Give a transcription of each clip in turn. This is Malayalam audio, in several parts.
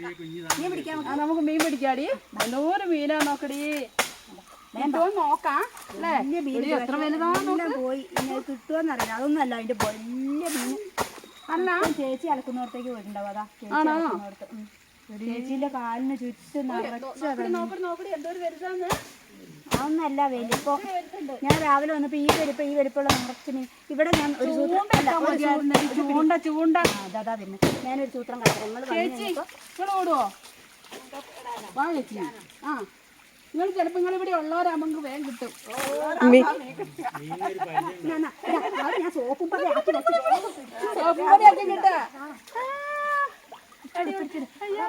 നീ ആ നമുക്ക് മീൻ പിടിക്കാടി. നല്ലൊരു മീനാ നോക്കടി. നോക്കാം എത്ര എല്ലാം പോയി. ഇനി അത് അതൊന്നും അല്ല അതിന്റെ വലിയ മീൻ. അല്ല ചേച്ചി അലക്കുന്നിടത്തേക്ക് പോയിട്ടുണ്ടാവും. അതാ ചേച്ചി. ചേച്ചീന്റെ കാലിന് ചുറ്റും നിറച്ച് നോക്കടി നോക്കടി എന്തോരം വലുതാന്ന്. അതൊന്നല്ല വലിപ്പം ഞാൻ രാവിലെ വന്നപ്പോ ഈ വലിപ്പം ഈ വലിപ്പമുള്ള നിറച്ച് മീൻ ഇവിടെ ഞാൻ ഒരു സൂത്രം അല്ല, ഒരു സൂ- ചൂണ്ട ചൂണ്ട ആ, അതാ അതാ പിന്നെ ഞാനൊരു സൂത്രം കണ്ടു നിങ്ങൾ ചേച്ചി നിങ്ങൾ ഓടുവോ? വാ ചേച്ചി. ആ. നിങ്ങൾ ചിലപ്പോൾ നിങ്ങൾ ഇവിടെ ഉള്ളവരാകുമ്പോൾ വേഗം കിട്ടും. ഞാൻ സോപ്പും പതി ആക്കി വെച്ച് സോപ്പും പൊടിയൊക്കെ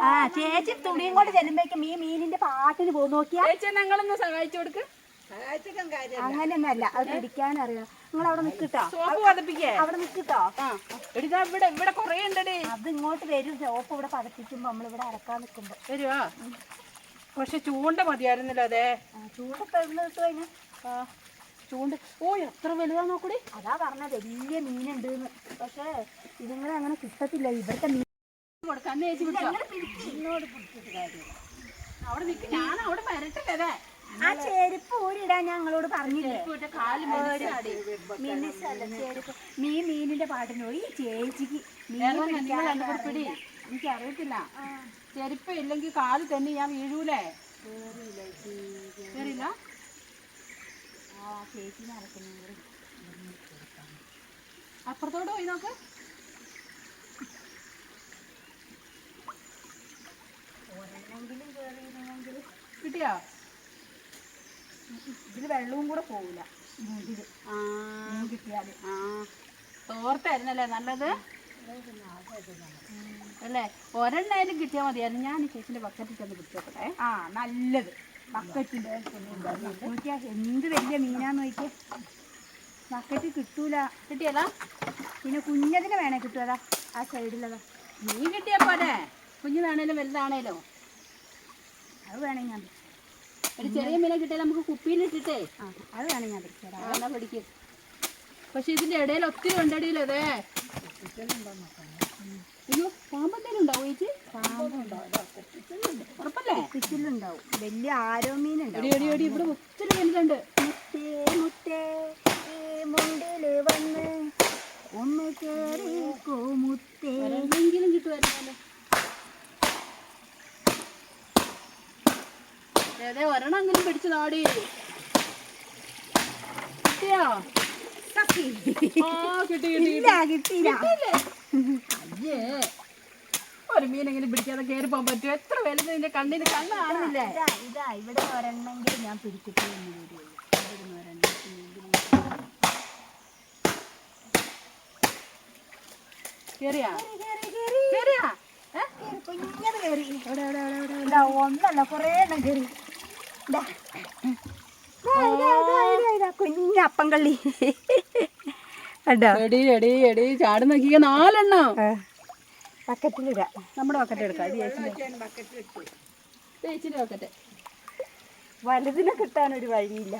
ആ ചേച്ചി തുണിയും കൊണ്ട് ചെല്ലുമ്പോഴേക്കും ഈ പാട്ടിന് പോകും നോക്കിയാ? ചേച്ചി ഞങ്ങളൊന്ന് സഹായിച്ചു കൊടുക്ക്? അങ്ങനെയൊന്നല്ല. അത് പിടിക്കാൻ അറിയാം നിങ്ങൾ അവിടെ നിൽക്കിട്ടോ സോപ്പ് പതപ്പിക്കേ? അവിടെ നിൽക്കിട്ടോ? ഇവിടെ ഇവിടെ കൊറേ ഉണ്ടടി. അത് ഇങ്ങോട്ട് വരും. സോപ്പ് ഇവിടെ പതപ്പിക്കുമ്പോ നമ്മളിവിടെ അരക്കാൻ നിൽക്കുമ്പോ. വരുവാ? പക്ഷെ ചൂണ്ട മതിയായിരുന്നല്ലോ അതെ. ചൂണ്ട കിട്ടും അതിന് ചൂണ്ട. ഓ എത്ര വലുതാ നോക്കൂടി? അതാ പറഞ്ഞ വലിയ മീനുണ്ട് പക്ഷെ ഇതുങ്ങളെ അങ്ങനെ കിട്ടത്തില്ല. ഇവിടുത്തെ മീൻ കൊടുക്കാൻ ചേച്ചി പിടിച്ചോ? ഇങ്ങോട്ട് പിടിച്ചിട്ട് കാര്യമില്ല. അവിടെ നിൽക്ക് ഞാൻ അവിടെ വരട്ടില്ലേ ആ ചെരുപ്പ് ഊരിടാൻ ഞങ്ങളോട് പറഞ്ഞില്ലേ? മിനിസല്ല ചെരുപ്പ്. മീനിന്റെ പാട്ടിന് ചേച്ചിക്ക് മീൻ പിടി എനിക്ക് അറിയത്തില്ല ചെരുപ്പ് ഇല്ലെങ്കിൽ കാൽ തന്നെ ഞാൻ വീഴൂലേ? കേറില്ല ആ ചേച്ചി അപ്പുറത്തോട്ട് പോയി നോക്ക്. കയറിയിരുന്നെങ്കിൽ കിട്ടിയോ? ഇതിൽ വെള്ളവും കൂടെ പോവില്ല. ഇതിൽ ആ. മീൻ കിട്ടിയാൽ ആ. തോർത്തായിരുന്നല്ലേ നല്ലത്? അല്ലേ? ഒരെണ്ണായാലും കിട്ടിയാൽ മതിയായിരുന്നു ഞാൻ ചേച്ചിന്റെ ബക്കറ്റിൽ ചെന്ന് പിടിച്ചോട്ടെ ആ നല്ലത്. ബക്കറ്റിന്റെ നോക്കിയാ എന്ത് വലിയ മീനാന്ന് നോക്കിയേ. ബക്കറ്റ് കിട്ടൂല. കിട്ടിയതാ? പിന്നെ കുഞ്ഞതിന് വേണേ കിട്ടുമതാ ആ സൈഡിലതാ നീ അല്ലേ കുഞ്ഞു കുഞ്ഞിതാണേലും വലുതാണേലും? അത് വേണമെങ്കിൽ ഞാൻ ഒരു ചെറിയ മീനെ കിട്ടിയാൽ നമുക്ക് കുപ്പിയിലിട്ടിട്ടേ ആ അത് വേണമെങ്കിൽ ഞാൻ പിടിക്കും. പക്ഷെ ഇതിന്റെ ഇടയിൽ ഒത്തിരി ഉണ്ടടിയില്ലേ അതെ. അയ്യോ പാമ്പെന്തേലും ഉണ്ടാവും ചേച്ചി ഉറപ്പല്ലേ? പിച്ചിലുണ്ടാവും വലിയ ആരോ മീനുണ്ടാവും എടി എടി ഇവിടെ ഒത്തിരി മീനുണ്ട് മുത്തേ മുത്തേ മുണ്ടിൽ വന്ന് ഒന്ന് കേറിക്കോ മുത്തേ ഒരെണ്ണെങ്കിലും കിട്ടുമായിരുന്നല്ലോ അതെ അങ്ങനെ പിടിച്ചു നാടി കിട്ടിയോ? തപ്പി. ആ കിട്ടി കിട്ടി ഇല്ല കിട്ടിയില്ലേ? അയ്യേ. ഒരു മീനെങ്കിലും പിടിക്കാതെ കയറി പോകാൻ പറ്റുമോ? എത്ര വലുത് നിന്റെ കണ്ണിന് കണ്ണ് കാണുന്നില്ലേ? ഇതാ ഇതാ ഇവിടെ ഒരെണ്ണെങ്കിലും ഞാൻ പിടിച്ചിട്ട് എന്ന് വരികയുള്ളൂ ഇവിടുന്ന് ഒരെണ്ണെങ്കിലും കേറിയാ? കേറി, കേറി. കേറിയാ? ഏ? കുഞ്ഞത് കേറി. എവിടെ എവിടെ എവിടെ എവിടെ? ഇതാ ഒന്നല്ല കുറേ എണ്ണം കേറി. ഇതാ. ഇതാ, ഇതാ, ഇതാ, ഇതാ, ഇതാ, കുഞ്ഞ അപ്പം കള്ളി എടി എടി എടി ചാടി നോക്കിയ നാലെണ്ണം. ബക്കറ്റിലിടാ. നമ്മുടെ ബക്കറ്റ് എടുക്കാം ചേച്ചിന്റെ ബക്കറ്റ് വലുതിനെ കിട്ടാൻ ഒരു വഴിയില്ല.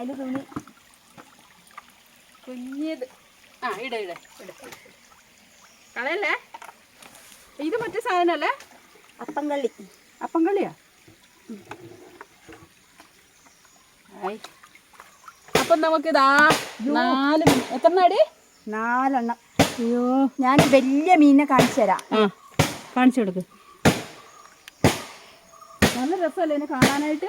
അതിൽ തുണി. കുഞ്ഞത്. ആ ഇട ഇട ഇട. കളയല്ലേ? ഇത് മറ്റേ സാധനല്ലേ? അപ്പം കള്ളി അപ്പം നമുക്കിതാ നാല് എത്ര അടി? നാലെണ്ണം. അയ്യോ ഞാൻ വലിയ മീനിനെ കാണിച്ചു തരാം. കാണിച്ചു കൊടുക്ക്. നല്ല രസമല്ലേ ഇതിനെ കാണാനായിട്ട്?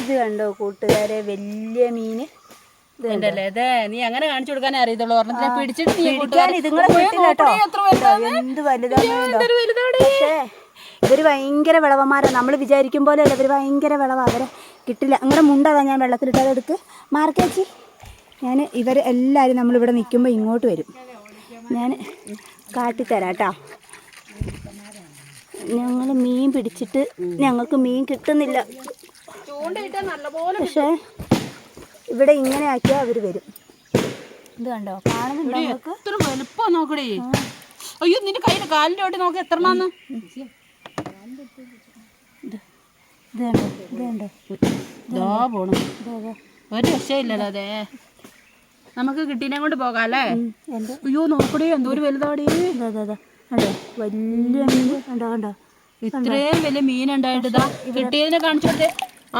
ഇത് കണ്ടോ കൂട്ടുകാരെ വലിയ മീന്? നീ അങ്ങനെ കാണിച്ചു കൊടുക്കാനേ അറിയത്തുള്ളൂ. ഒരെണ്ണത്തിനെ പിടിച്ചിട്ട് നീ എത്ര വലുതാണ് ഇവർ ഭയങ്കര വിളവന്മാരാണ് നമ്മൾ വിചാരിക്കും പോലെ അല്ല ഇവർ ഭയങ്കര വിളവ്. അവരെ കിട്ടില്ല. അങ്ങനെ മുണ്ടതാ ഞാൻ വെള്ളത്തിലിട്ടത് എടുത്ത് മാർക്കേച്ചി. ഞാൻ ഇവർ എല്ലാവരും നമ്മളിവിടെ നിൽക്കുമ്പോൾ ഇങ്ങോട്ട് വരും. ഞാൻ കാട്ടിത്തരാം കേട്ടോ ഞങ്ങൾ മീൻ പിടിച്ചിട്ട് ഞങ്ങൾക്ക് മീൻ കിട്ടുന്നില്ല. പക്ഷേ ഇവിടെ ഇങ്ങനെ ആക്കിയാൽ അവർ വരും. ഇത് കണ്ടോ? കാണുന്നുണ്ടോ നമുക്ക് എത്ര വലുപ്പം നോക്കടി. അയ്യോ നിന്റെ കയ്യിൽ കാലിന്റെ ഓട്ടി നോക്കാം എത്ര ഇത് പോണു. ഒരു രക്ഷയില്ലല്ലോ അതെ നമുക്ക് കിട്ടീനെ കൊണ്ട് പോകാം അല്ലേ അയ്യോ നോക്കടി എന്തോ ഒരു വലുതാടി വലിയ മീൻ കണ്ടോ കണ്ടോ ഇത്രയും വലിയ മീൻ ഉണ്ടായിട്ട് ഇതാ കിട്ടിയതിനെ കാണിച്ചു കൊടുത്തേ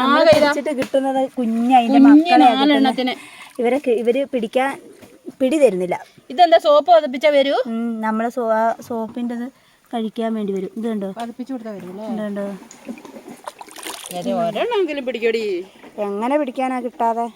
ആകെ ഇതാ വെച്ചിട്ട് കിട്ടുന്നത് കുഞ്ഞ് അതിന്റെ കുഞ്ഞ് ഇവരെ ഇവർ പിടിക്കാൻ പിടി തരുന്നില്ല. ഇതെന്താ സോപ്പ് പതിപ്പിച്ചാ വരൂ? നമ്മളെ സോ സോപ്പിന്റെത് കഴിക്കാൻ വേണ്ടി വരും. ഇത് കണ്ടോ? കൊടുത്താ വരും കണ്ടോ? എങ്ങനെ പിടിക്കാനാ കിട്ടാതെ?